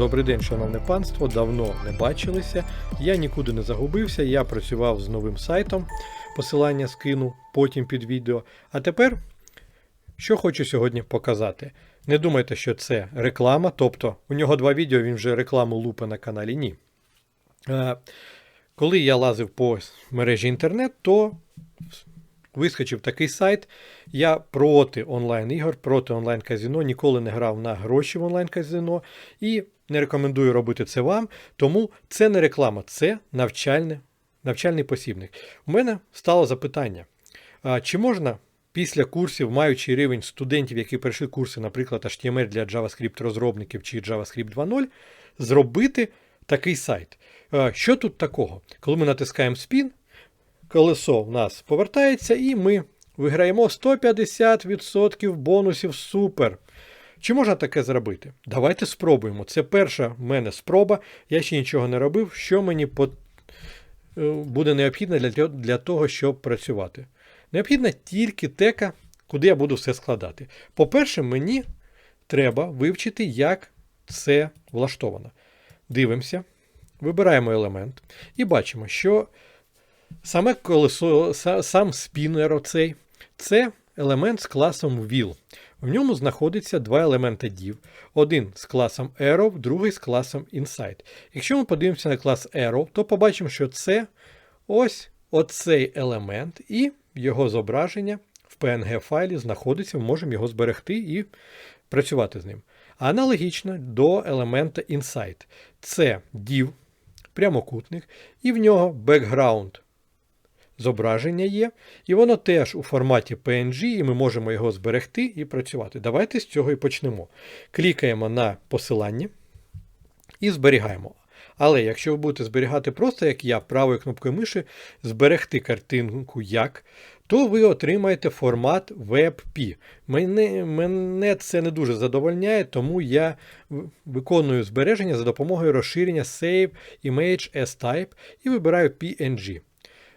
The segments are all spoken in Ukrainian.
Добрий день, шановне панство. Давно не бачилися. Я нікуди не загубився. Я працював з новим сайтом. Посилання скину потім під відео. А тепер, що хочу сьогодні показати. Не думайте, що це реклама, тобто у нього два відео, він вже рекламу лупе на каналі. Ні. Е, Коли я лазив по мережі інтернет, то вискочив такий сайт. Я проти онлайн-ігор, проти онлайн-казино, ніколи не грав на гроші в онлайн-казино і не рекомендую робити це вам. Тому це не реклама, це навчальне, навчальний посібник. У мене стало запитання: чи можна після курсів, маючи рівень студентів, які пройшли курси, наприклад, HTML для JavaScript розробників чи JavaScript 2.0, зробити такий сайт? Що тут такого? Коли ми натискаємо Spin, колесо в нас повертається, і ми виграємо 150% бонусів. Супер! Чи можна таке зробити? Давайте спробуємо. Це перша в мене спроба. Я ще нічого не робив. Що мені по... е, буде необхідно для, для того, щоб працювати? Необхідна тільки тека, куди я буду все складати. По-перше, мені треба вивчити, як це влаштовано. Дивимося, вибираємо елемент і бачимо, що Саме колесо, сам спінер оцей це елемент з класом Wheel. В ньому знаходиться два елементи div. Один з класом Arrow, другий з класом Inside. Якщо ми подивимося на клас Arrow, то побачимо, що це ось оцей елемент, і його зображення в PNG файлі знаходиться, ми можемо його зберегти і працювати з ним. Аналогічно до елемента Inside. Це div, прямокутник, і в нього background зображення є, і воно теж у форматі PNG, і ми можемо його зберегти і працювати. Давайте з цього і почнемо. Клікаємо на посилання і зберігаємо. Але якщо ви будете зберігати просто, як я, правою кнопкою миші, зберегти картинку як, то ви отримаєте формат WebP. Мене, мене це не дуже задовольняє, тому я виконую збереження за допомогою розширення Save Image as Type і вибираю PNG.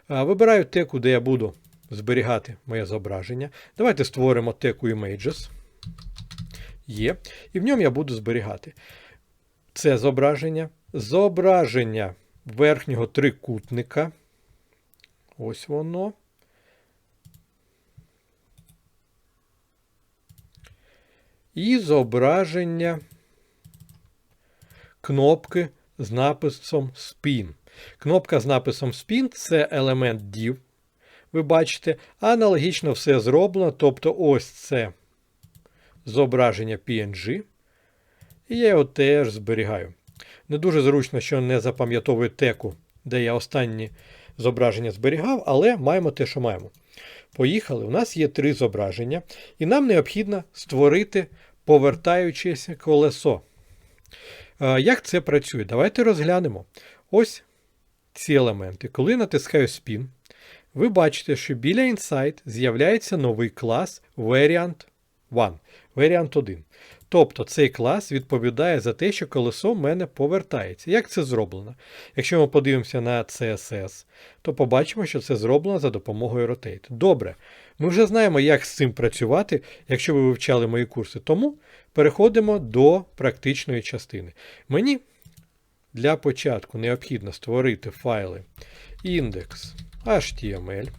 Вибираю теку, де я буду зберігати моє зображення. Давайте створимо теку Images. Є. І в ньому я буду зберігати це зображення, зображення верхнього трикутника. Ось воно. І зображення кнопки з написом Spin. Кнопка з написом Spin це елемент div. Ви бачите, аналогічно все зроблено. Тобто ось це зображення PNG. І я його теж зберігаю. Не дуже зручно, що не запам'ятовую теку, де я останні зображення зберігав, але маємо те, що маємо. Поїхали. У нас є три зображення, і нам необхідно створити повертаючеся колесо. Е, Як це працює? Давайте розглянемо. Ось ці елементи. Коли натискаю Spin, ви бачите, що біля Insight з'являється новий клас Variant 1. Variant 1. Тобто цей клас відповідає за те, що колесо в мене повертається. Як це зроблено? Якщо ми подивимося на CSS, то побачимо, що це зроблено за допомогою Rotate. Добре, ми вже знаємо, як з цим працювати, якщо ви вивчали мої курси. Тому переходимо до практичної частини. Мені для початку необхідно створити файли index.html,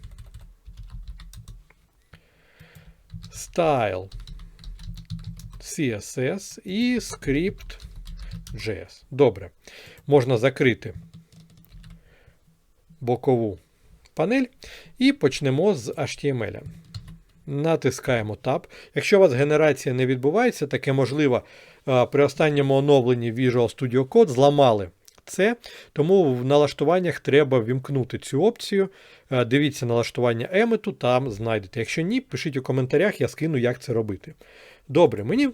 style CSS і script.js. Добре. Можна закрити бокову панель і почнемо з HTML. Натискаємо Tab. Якщо у вас генерація не відбувається, таке можливо при останньому оновленні Visual Studio Code зламали це, тому в налаштуваннях треба вімкнути цю опцію. Дивіться налаштування емету, там знайдете. Якщо ні, пишіть у коментарях, я скину, як це робити. Добре, мені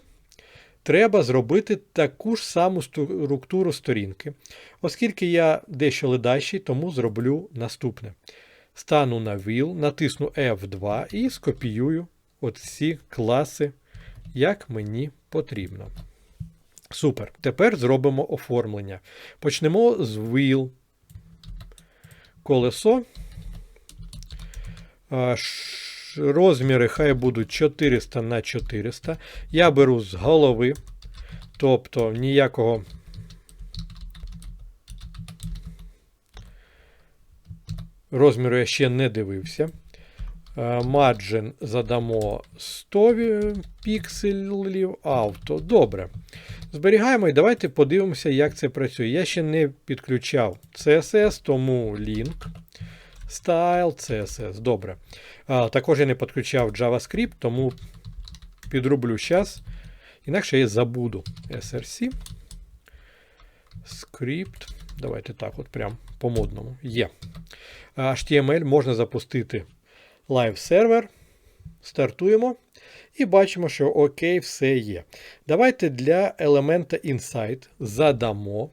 треба зробити таку ж саму структуру сторінки. Оскільки я дещо ледащий, тому зроблю наступне. Стану на Wheel, натисну F2 і скопіюю оці класи, як мені потрібно. Супер. Тепер зробимо оформлення. Почнемо з wheel. Колесо. Розміри хай будуть 400 на 400. Я беру з голови, тобто ніякого Розміру я ще не дивився. Margin задамо 100 пікселів авто. Добре. Зберігаємо і давайте подивимося, як це працює. Я ще не підключав CSS, тому link. Style CSS. Добре. Також я не підключав JavaScript, тому підроблю зараз. Інакше я забуду SRC. Script. Давайте так, от прям по модному. Є. HTML можна запустити live сервер. Стартуємо. І бачимо, що окей, все є. Давайте для елемента Insight задамо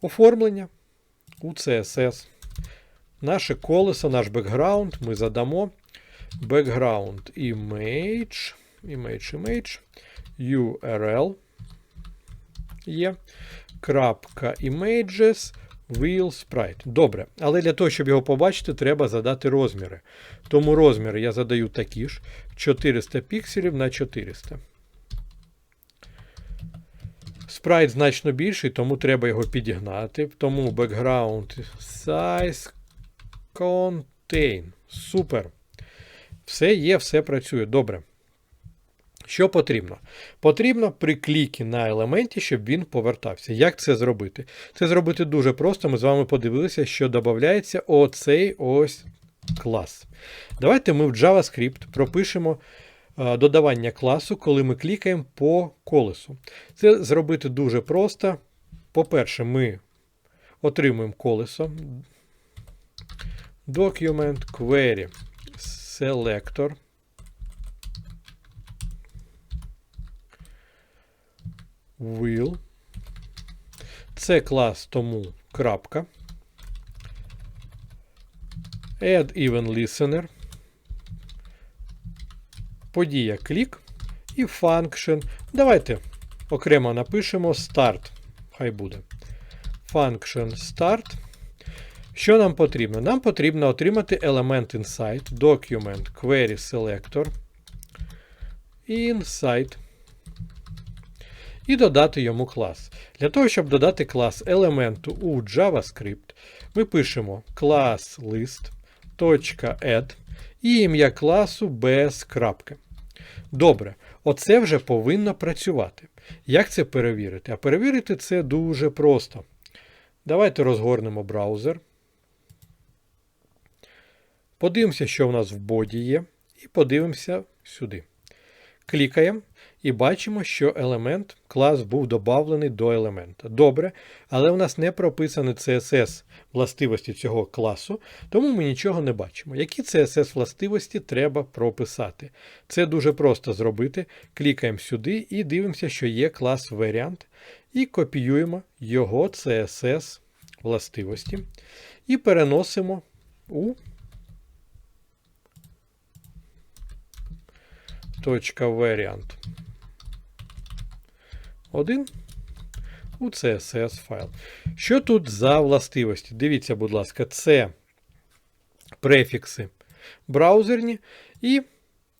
оформлення у CSS. Наше колесо, наш бекграунд ми задамо background image, image, image, URL є. Крапка images, wheel sprite. Добре. Але для того, щоб його побачити, треба задати розміри. Тому розміри я задаю такі ж 400 пікселів на 400. Спрайт значно більший, тому треба його підігнати. Тому background size contain. Супер. Все є, все працює. Добре. Що потрібно? Потрібно при клікі на елементі, щоб він повертався. Як це зробити? Це зробити дуже просто. Ми з вами подивилися, що додається оцей ось клас. Давайте ми в JavaScript пропишемо е, додавання класу, коли ми клікаємо по колесу. Це зробити дуже просто. По-перше, ми отримуємо колесо. Document query selector. Will. Це клас тому крапка. Add even listener. Подія клік і function. Давайте окремо напишемо start. Хай буде. Function start. Що нам потрібно? Нам потрібно отримати елемент insight, document query selector. Insight і додати йому клас. Для того, щоб додати клас елементу у JavaScript, ми пишемо клас list.add і ім'я класу без крапки. Добре, оце вже повинно працювати. Як це перевірити? А перевірити це дуже просто. Давайте розгорнемо браузер. Подивимося, що в нас в боді є, і подивимося сюди. Клікаємо і бачимо, що елемент клас був додавлений до елемента. Добре, але у нас не прописані CSS властивості цього класу, тому ми нічого не бачимо. Які CSS властивості треба прописати? Це дуже просто зробити. Клікаємо сюди і дивимося, що є клас варіант, і копіюємо його CSS властивості і переносимо у точка варіант. 1 у CSS файл. Що тут за властивості? Дивіться, будь ласка, це префікси браузерні і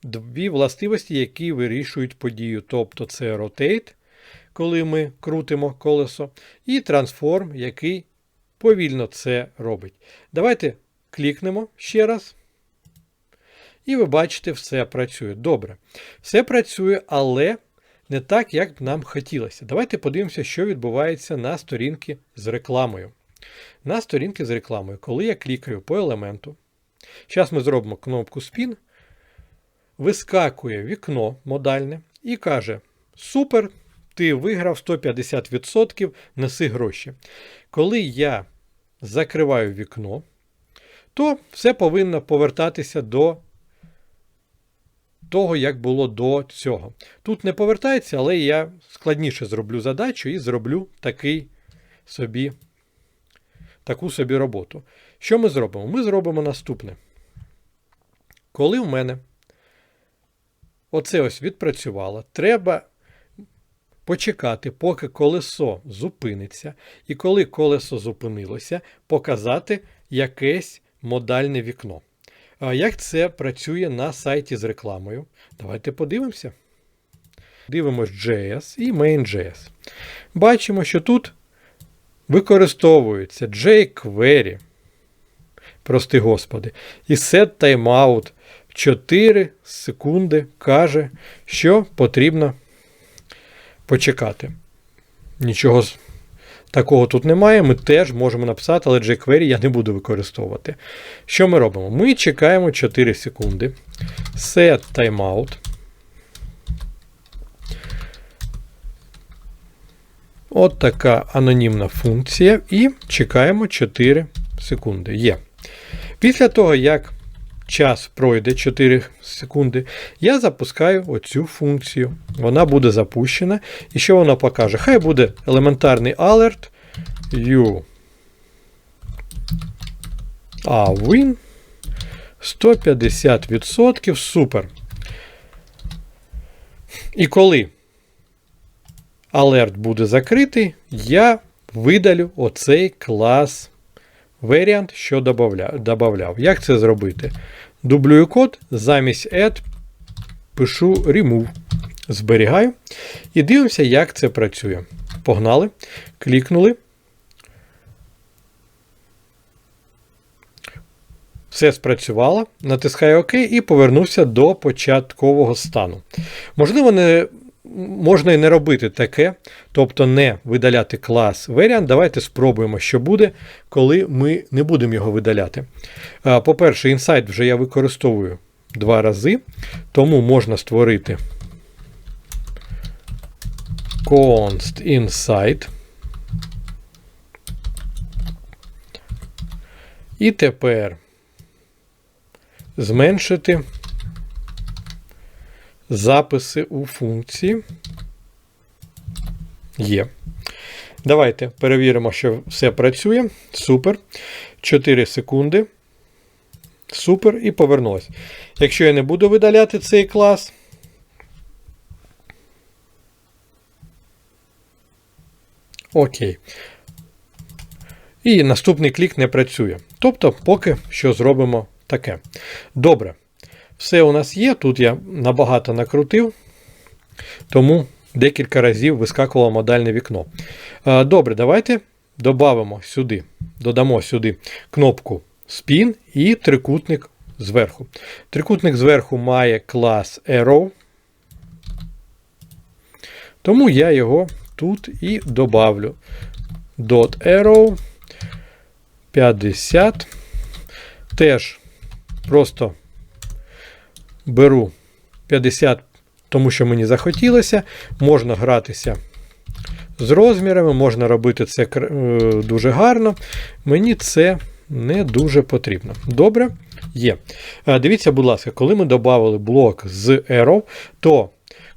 дві властивості, які вирішують подію. Тобто це rotate, коли ми крутимо колесо, і transform, який повільно це робить. Давайте клікнемо ще раз. І ви бачите, все працює. Добре. Все працює, але не так, як б нам хотілося. Давайте подивимося, що відбувається на сторінці з рекламою. На сторінці з рекламою, коли я клікаю по елементу, зараз ми зробимо кнопку Spin, вискакує вікно модальне і каже: Супер! Ти виграв 150%, неси гроші. Коли я закриваю вікно, то все повинно повертатися до того, як було до цього. Тут не повертається, але я складніше зроблю задачу і зроблю такий собі, таку собі роботу. Що ми зробимо? Ми зробимо наступне. Коли в мене оце ось відпрацювало, треба почекати, поки колесо зупиниться, і коли колесо зупинилося, показати якесь модальне вікно. Як це працює на сайті з рекламою? Давайте подивимося. Дивимось JS і main.js. Бачимо, що тут використовується jQuery. прости господи. І set timeout 4 секунди каже, що потрібно почекати. Нічого такого тут немає. Ми теж можемо написати, але jQuery я не буду використовувати. Що ми робимо? Ми чекаємо 4 секунди. Set timeout. От така анонімна функція. І чекаємо 4 секунди. Є. Після того, як час пройде 4 секунди, я запускаю оцю функцію. Вона буде запущена. І що вона покаже? Хай буде елементарний alert you а win 150%. Супер. І коли алерт буде закритий, я видалю оцей клас variant, що добавляв. Як це зробити? Дублюю код, замість add пишу remove. Зберігаю. І дивимося, як це працює. Погнали. Клікнули. Все спрацювало, натискаю ОК і повернувся до початкового стану. Можливо, не, можна і не робити таке, тобто не видаляти клас variant. Давайте спробуємо, що буде, коли ми не будемо його видаляти. По-перше, інсайт вже я використовую два рази, тому можна створити const insight. І тепер зменшити записи у функції. Є. Давайте перевіримо, що все працює. Супер. 4 секунди. Супер. І повернулось. Якщо я не буду видаляти цей клас. Окей. І наступний клік не працює. Тобто, поки що зробимо таке. Добре. Все у нас є. Тут я набагато накрутив, тому декілька разів вискакувало модальне вікно. Е, Добре, давайте додамо сюди, додамо сюди кнопку Spin і трикутник зверху. Трикутник зверху має клас Arrow. Тому я його тут і добавлю. Dot arrow 50. Теж просто беру 50, тому що мені захотілося. Можна гратися з розмірами, можна робити це е, дуже гарно. Мені це не дуже потрібно. Добре, є. Е, Дивіться, будь ласка, коли ми додали блок з arrow, то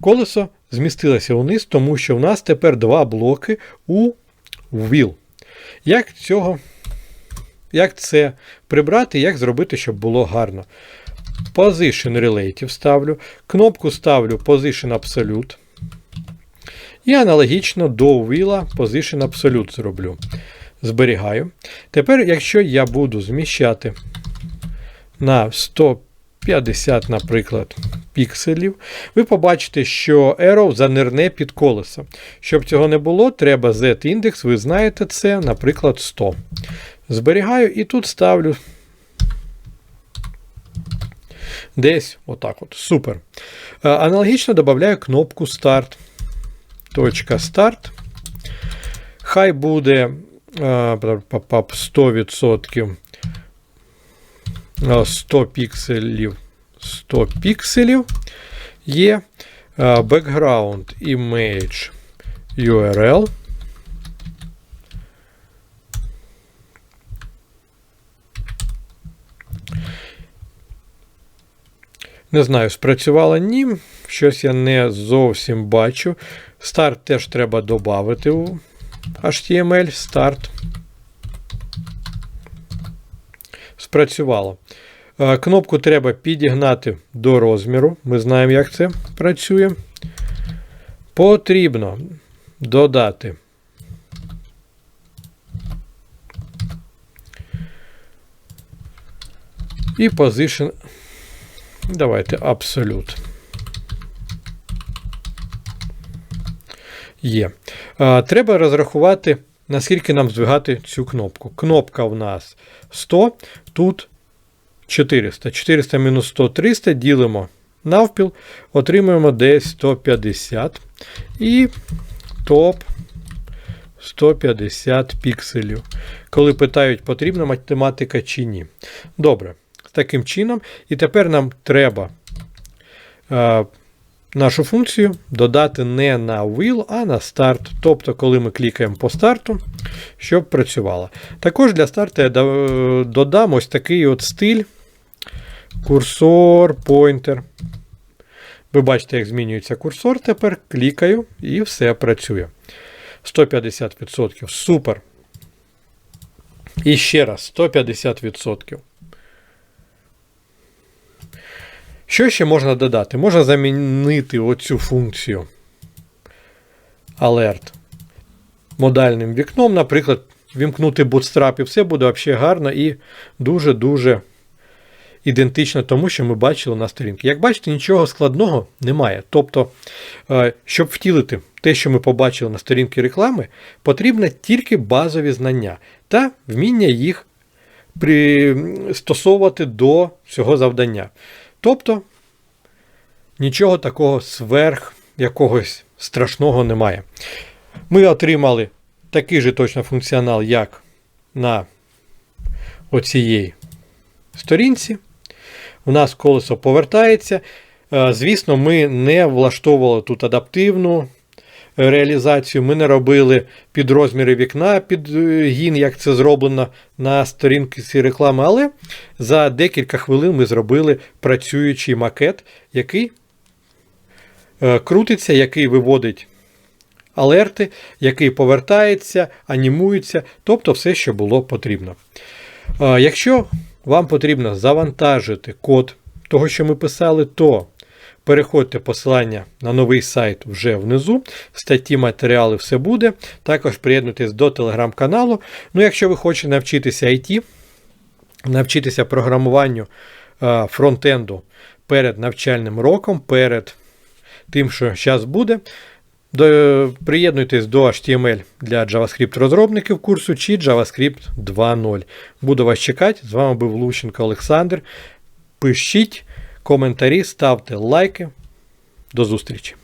колесо змістилося вниз, тому що в нас тепер два блоки у wheel. Як цього як це прибрати, як зробити, щоб було гарно. Position Relative ставлю. Кнопку ставлю Position Absolute. І аналогічно до wheel Position Absolute зроблю. Зберігаю. Тепер, якщо я буду зміщати на 150, наприклад, пікселів, ви побачите, що arrow занирне під колесо. Щоб цього не було, треба Z-індекс, ви знаєте це, наприклад, 100. Зберігаю і тут ставлю десь отак от. Супер. Е, Аналогічно додаю кнопку Start. Точка Start. Хай буде е, 100%. е, 100 пікселів. 100 пікселів. Є е, background image URL. Не знаю, спрацювало ні. Щось я не зовсім бачу. Старт теж треба додати у HTML. Старт. Спрацювало. Е, Кнопку треба підігнати до розміру. Ми знаємо, як це працює. Потрібно додати. І position. Давайте Absolute. Є. Треба розрахувати наскільки нам здвигати цю кнопку. Кнопка в нас 100, тут 400. 400 мінус 100 300 ділимо навпіл, отримуємо десь 150. І топ 150 пікселів. Коли питають, потрібна математика чи ні. Добре, таким чином. І тепер нам треба е, нашу функцію додати не на will, а на старт. Тобто, коли ми клікаємо по старту, щоб працювало. Також для старту я додам ось такий от стиль. Курсор, поінтер. Ви бачите, як змінюється курсор тепер. Клікаю і все працює. 150%. Супер. І ще раз, 150%. Що ще можна додати? Можна замінити оцю функцію Alert модальним вікном, наприклад, вімкнути Bootstrap, і все буде взагалі гарно і дуже-дуже ідентично тому, що ми бачили на сторінці. Як бачите, нічого складного немає. Тобто, е, щоб втілити те, що ми побачили на сторінці реклами, потрібно тільки базові знання та вміння їх пристосовувати до цього завдання. Тобто, нічого такого сверх якогось страшного немає. Ми отримали такий же точно функціонал, як на оцієї сторінці. У нас колесо повертається. Е, Звісно, ми не влаштовували тут адаптивну реалізацію, ми не робили під розміри вікна під е, гін, як це зроблено на сторінці реклами, але за декілька хвилин ми зробили працюючий макет, який е, крутиться, який виводить алерти, який повертається, анімується, тобто все, що було потрібно. Е, Якщо вам потрібно завантажити код того, що ми писали, то переходьте посилання на новий сайт вже внизу. Статті матеріали все буде. Також приєднуйтесь до телеграм-каналу. Ну, якщо ви хочете навчитися IT, навчитися програмуванню е, фронтенду перед навчальним роком, перед тим, що зараз буде. До, приєднуйтесь до HTML для JavaScript розробників курсу чи JavaScript 2.0. Буду вас чекати. З вами був Лущенко Олександр. Пишіть коментарі, ставте лайки. До зустрічі!